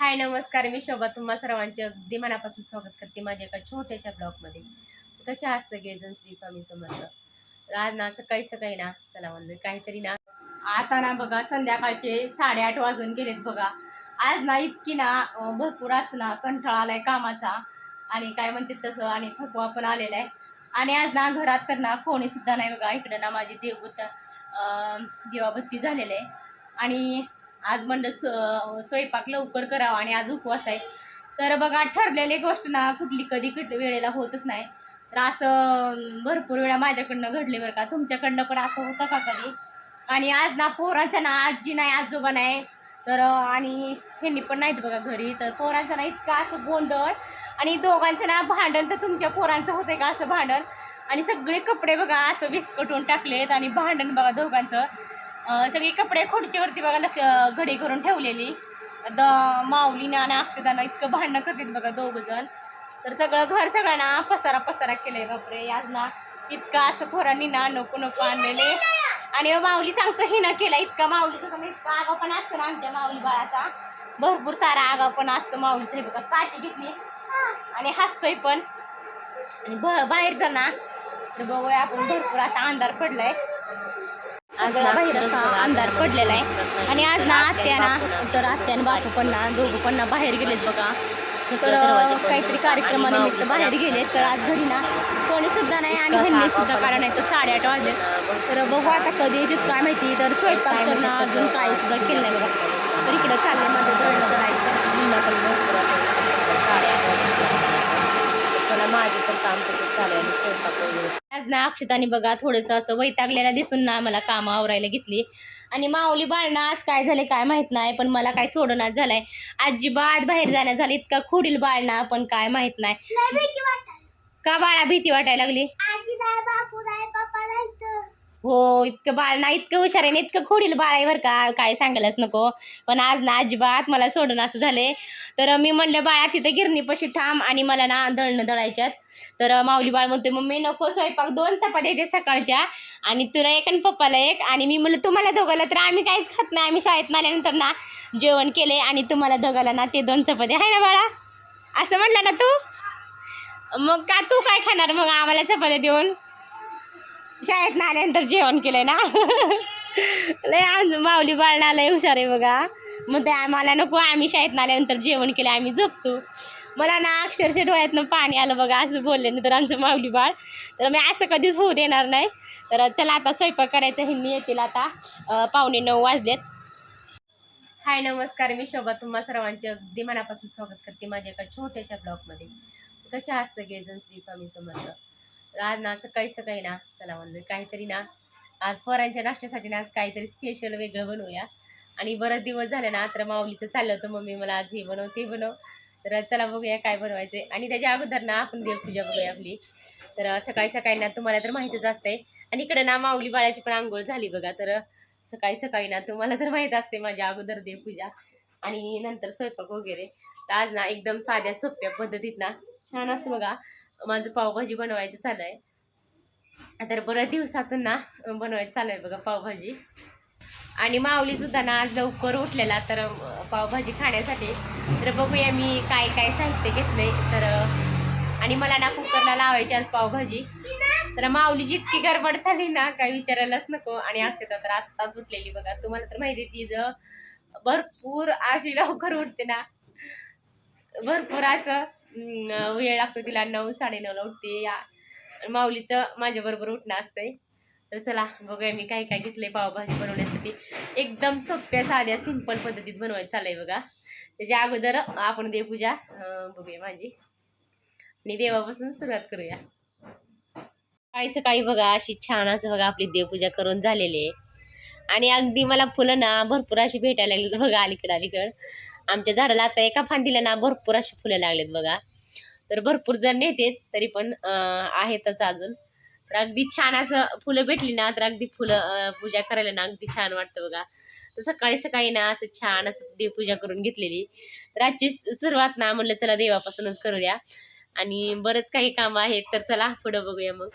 हाय नमस्कार. मी शोभा. तुम्हा सर्वांचे अगदी मनापासून स्वागत करते माझ्या एका छोट्याशा ब्लॉगमध्ये. कशा आहात सगळेजण श्री स्वामी समर्थ. आज ना सकाळी सकाळी ना चला म्हणलं काहीतरी ना. आता ना बघा संध्याकाळचे साडेआठ वाजून गेलेत बघा. आज ना इतकी ना भरपूर असं ना आला आलाय कामाचा. आणि काय म्हणते तसं आणि थकवा पण आलेला आहे आणि आज ना घरात तर ना कोणीसुद्धा नाही बघा. इकडं ना माझी देवबुत अं, दिवाबत्ती झालेलं. आहे आणि आज म्हणलं स स्वयंपाक लवकर करावा आणि आज उपवास आहे. तर बघा ठरलेली गोष्ट ना कुठली कधी कुठल्या वेळेला होतच नाही. तर असं भरपूर वेळा माझ्याकडनं घडले बरं का. तुमच्याकडनं पण असं होतं का कधी? आणि आज ना पोरांचा ना आजी नाही आजोबा नाही. तर आणि ह्यांनी पण नाहीत बघा घरी. तर पोरांचं ना इतकं असं गोंधळ. आणि दोघांचं ना भांडण तर तुमच्या पोरांचं होतं का असं भांडण? आणि सगळे कपडे बघा असं विस्कटून टाकलेत. आणि भांडण बघा दोघांचं. सगळे कपडे खुर्चीवरती बघा लक्ष घडी करून ठेवलेली. द माऊलीनं आणि अक्षदानं इतकं भांडणं करतात बघा दोघंजण. तर सगळं घर सगळ्यांना पसारा पसारा केलंय बापरे. आज ना इतका असं पोरांनी ना नको नको आणलेले. आणि हो, माऊली सांगतो हिनं केला इतका माऊलीचं कमी म्हणजे इतका आगाव पण असतो ना आमच्या माऊली बाळाचा. भरपूर सारा आगाव पण असतो माऊलीचं. हे बघा काठी घेतली. आणि हसतोय पण. आणि ब बाहेर जाणार ना. तर बघूया आपण भरपूर असा अंधार पडलाय. आज ना बाहेर असा अंधार पडलेला आहे. आणि आज ना आत्या ना तर आत्या आणि बापू पण ना दोघं पण ना बाहेर गेलेत बघा. तर काहीतरी कार्यक्रमानिमित्त बाहेर गेलेत. तर आज घरी ना कोणी सुद्धा नाही आणि ह्यांनी सुद्धा कारण नाही तर साडेआठ वाजले. तर बघू आता कधी येतात काय माहिती. तर स्वयंपाक ना अजून काही सुद्धा केलं नाही बघा. तर इकडे चाललंय माझं वाजले. चला माझे पण काम तसंच चालू आहे स्वयंपाक वगैरे. आज ना अक्षताने बघा थोडंसं असं वैतागलेला दिसून ना मला कामं आवरायला घेतली. आणि माऊली बाळणं आज काय झाले काय माहीत नाही पण मला काय सोडणार झालंय. अजिबात बाहेर जाण्यात झालं इतका खुडील बाळणा पण काय माहीत नाही. का बाळा भीती वाटायला लागली? हो इतकं बाळ ना इतकं हुशार आहे ना इतकं खोडील बाळ आहे बरं का. काय सांगायलाच नको. पण आज ना अजिबात मला सोडून असं झाले. तर मी म्हणलं बाळा तिथे गिरणीपाशी थांब आणि मला ना दळणं दळायच्यात. तर माऊली बाळ म्हणते मम्मी नको स्वयंपाक दोन चपात्या येते सकाळच्या आणि तुला एक आणि पप्पाला एक. आणि मी म्हणलं तुम्हाला दोघाला तर आम्ही काहीच खात नाही. आम्ही शाळेत आल्यानंतर ना जेवण केले आणि तुम्हाला दोघाला ना ते दोन चपात्या. आहे ना बाळा? असं म्हटलं ना तू? मग का तू काय खाणार मग आम्हाला चपात्या देऊन? शाळेत आल्यानंतर जेवण केलंय ना? लय आमचं माऊली बाळणा लय हुशार आहे बघा. मग ते आम्हाला नको आम्ही शाळेत आल्यानंतर जेवण केलं आम्ही झोपतो. मला ना अक्षरशः डोळ्यातनं पाणी आलं बघा असं बोलले ना तर आमचं माऊली बाळ. तर मी असं कधीच होऊ देणार नाही. तर चला आता स्वयंपाक करायचं ह्यांनी येतील आता. पावणे नऊ वाजलेत. हाय नमस्कार. मी शोभा तुम्हा सर्वांचे अगदी मनापासून स्वागत करते माझ्या एका छोट्याशा ब्लॉगमध्ये. कशा आहात सगळेजण? श्री स्वामी समर्थ. आज ना सकाळी सकाळी ना चला म्हणजे काहीतरी ना आज पोरांच्या नाश्त्यासाठी ना आज काहीतरी स्पेशल वेगळं बनवूया. आणि बरेच दिवस झाले ना तर माऊलीचं चाललं होतं मम्मी मला आज हे बनव ते बनव. तर चला बघूया काय बनवायचं आणि त्याच्या अगोदर ना आपण देवपूजा बघूया आपली. तर सकाळी सकाळी ना तुम्हाला तर माहितीच असतंय. आणि इकडे ना माऊली बाळाची पण आंघोळ झाली बघा तर सकाळी सकाळी ना तुम्हाला तर माहीत असते माझ्या अगोदर देवपूजा. आणि नंतर स्वयंपाक वगैरे. तर आज ना एकदम साध्या सोप्या पद्धतीत ना छान असं बघा माझं पावभाजी बनवायचं चालू आहे तर बऱ्याच दिवसातून ना बनवायचं चालू आहे बघा पावभाजी. आणि माऊली सुद्धा ना आज लवकर उठलेला तर पावभाजी खाण्यासाठी. तर बघूया मी काय काय साहित्य घेतलंय. तर आणि मला ना कुकरला लावायची आज पावभाजी. तर माऊली जितकी गडबड झाली ना काय विचारायलाच नको. आणि अक्षता तर आत्ताच उठलेली बघा. तुम्हाला तर माहिती आहे ती ज भरपूर अशी लवकर उठते ना. भरपूर असं वेळ लागतो तिला नऊ साडेनऊला उठते. या माऊलीचं माझ्याबरोबर उठणं असतंय. तर चला बघूया मी काय काय घेतलंय पावभाजी बनवण्यासाठी. एकदम सोप्या साध्या सिंपल पद्धतीत बनवायचं चालय बघा. त्याच्या अगोदर आपण देवपूजा बघूया माझी. आणि देवापासून सुरुवात करूया. सकाळी सकाळी बघा अशी छान असं बघा आपली देवपूजा करून झालेली आहे. आणि अगदी मला फुलं ना भरपूर अशी भेटायला लागली. बघा अलीकडं अलीकडं. आमच्या झाडाला आता एका फांदीला ना भरपूर अशी फुलं लागलेत बघा. तर भरपूर जण नेते तरी पण अं, आहेतच अजून. तर अगदी छान असं फुलं भेटली ना तर अगदी फुलं पूजा करायला ना अगदी छान वाटतं बघा. तर सकाळी सकाळी ना असं छान असं देवपूजा करून घेतलेली. तर आजची सुरुवात ना म्हणलं चला देवापासूनच करूया. आणि बरंच काही कामं आहेत तर चला पुढं बघूया मग.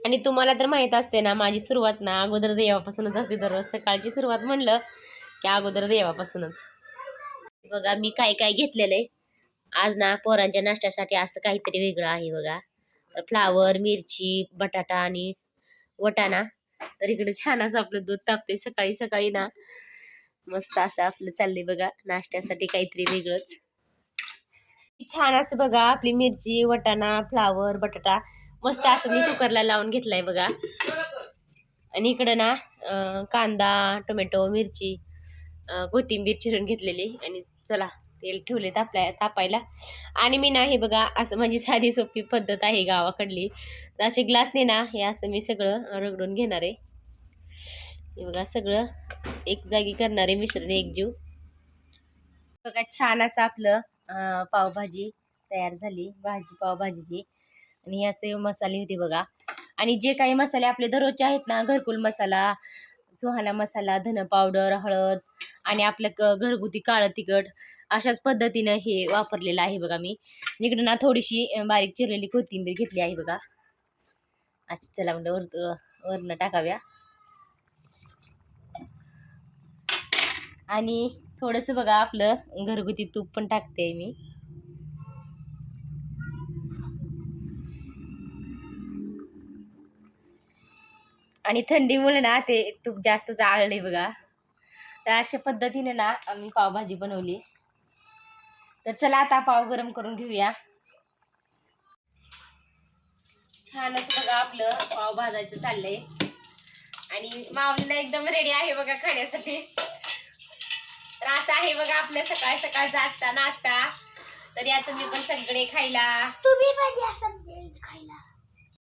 आणि तुम्हाला तर माहीत असते ना माझी सुरुवात ना अगोदर देवापासूनच असते. दररोज सकाळची सुरुवात म्हणलं की अगोदर देवापासूनच. बघा मी काय काय घेतलेलं आहे. आज ना पोरांच्या नाश्त्यासाठी असं काहीतरी वेगळं आहे बघा. फ्लावर मिरची बटाटा आणि वटाणा तर इकडे छान असं आपलं दूध तापते सकाळी सकाळी ना मस्त असं आपलं चाललंय बघा. नाश्त्यासाठी काहीतरी वेगळंच. छान असं बघा आपली मिरची वटाणा फ्लावर बटाटा. मस्त असं मी कुकरला लावून घेतलाय बघा. आणि इकडं ना कांदा टोमॅटो मिरची. कोथिंबीर चिरून घेतलेली आणि चला तेल ठेवले तापल्या तापायला. आणि मी ना हे बघा असं माझी साधी सोपी पद्धत आहे गावाकडली. तर असे ग्लासने ना हे असं मी सगळं रगडून घेणार आहे. हे बघा सगळं एक जागी करणार आहे मिश्रण एकजीव बघा छान असं आपलं पावभाजी तयार झाली भाजी पावभाजीची. आणि हे असे मसाले होते बघा. आणि जे काही मसाले आपले दररोजचे आहेत ना घरकुल मसाला सुहाना मसाला धन पावडर हळद आणि आपलं क घरगुती काळं तिखट अशाच पद्धतीनं हे वापरलेलं आहे बघा मी. इकडं ना थोडीशी बारीक चिरलेली कोथिंबीर घेतली आहे बघा. अच्छा चला म्हणजे वर वरनं टाकाव्या. आणि थोडंसं बघा आपलं घरगुती तूप पण टाकते मी. आणि थंडीमुळे ना ते तूप जास्त जाळले बघा. तर अशा पद्धतीने ना आम्ही पावभाजी बनवली. तर चला आता पाव गरम करून घेऊया. छानच बघा आपलं पाव भाजायचं चाललंय. आणि माऊलीला एकदम रेडी आहे बघा खाण्यासाठी. तर असं आहे बघा आपलं सकाळ सकाळ जातचा नाश्ता. तर या तुम्ही पण सगळे खायला. तुम्ही पण या